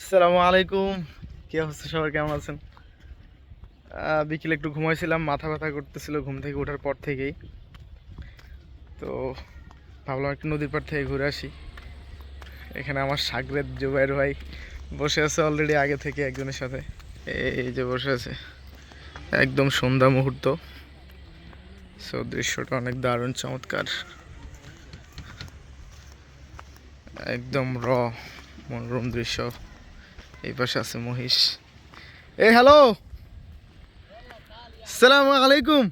আসসালামু আলাইকুম। কি অবস্থা? সবার কেমন আছেন? বিকেলে একটু ঘুমাইছিলাম, মাথা ব্যথা করতেছিল ঘুম থেকে ওঠার পর থেকেই। তো ভাবলাম একটু নদীর পাড় থেকে ঘুরে আসি। এখানে আমার সাগরেদ জুবাইর ভাই বসে আছে অলরেডি আগে থেকে একজনের সাথে। এই যে বসে আছে। একদম সন্ধ্যা মুহূর্ত। সো দৃশ্যটা অনেক দারুণ, চমৎকার। একদম র মনোরম দৃশ্য। এই পাশে আছে মহিষ। এই হ্যালো সালাম আলাইকুম।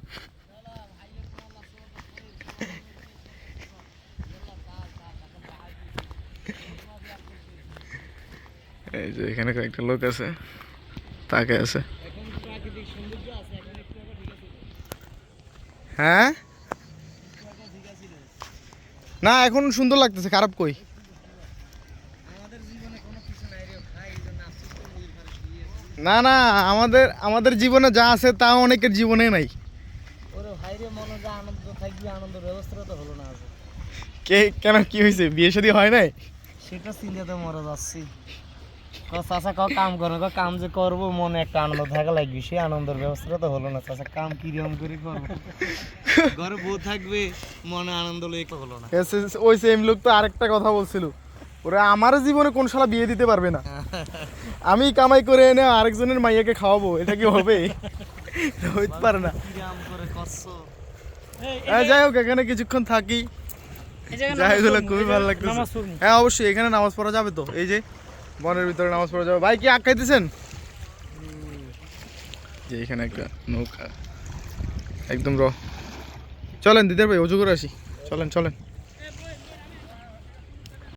এই যে এখানে কয়েকটা লোক আছে, তাকে আছে। হ্যাঁ? না, এখন সুন্দর লাগতেছে, খারাপ কই? না না আমাদের আমাদের জীবনে যা আছে তা অনেকের জীবনে নাই। কে কেন কি হয়েছে? বিয়ে শাদী হয় নাই? সেটা চিন্তাতে মরে যাচ্ছি। ক চাচা ক কাম করো ক কাম যে করব মনে একটা আনন্দ থাকা লাগবে। সেই আনন্দের ব্যবস্থাটা তো হলো না চাচা কাম কীরকম করে করব? ঘরে বউ থাকবে মনে আনন্দ তো হলো না। ওই সেম লোক তো আরেকটা কথা বলছিল। ওরা আমার জীবনে কোন শালা বিয়ে দিতে পারবে না। আমি কামাই করে এনে আরেকজনের মাইয়াকে খাওয়াবো এটা কি হবে? হইতে পারে না। হ্যাঁ, যাই হোক এখানে কিছুক্ষণ থাকি। হোক খুবই ভালো লাগতেছে। হ্যাঁ অবশ্যই এখানে নামাজ পড়া যাবে তো। এই যে বনের ভিতরে নামাজ পড়া যাবে। ভাই কি আগ খাইতেছেন? যে এখানে একটা নৌকা। একদম র। চলেন দিদার ভাই অজু করে আসি। চলেন চলেন।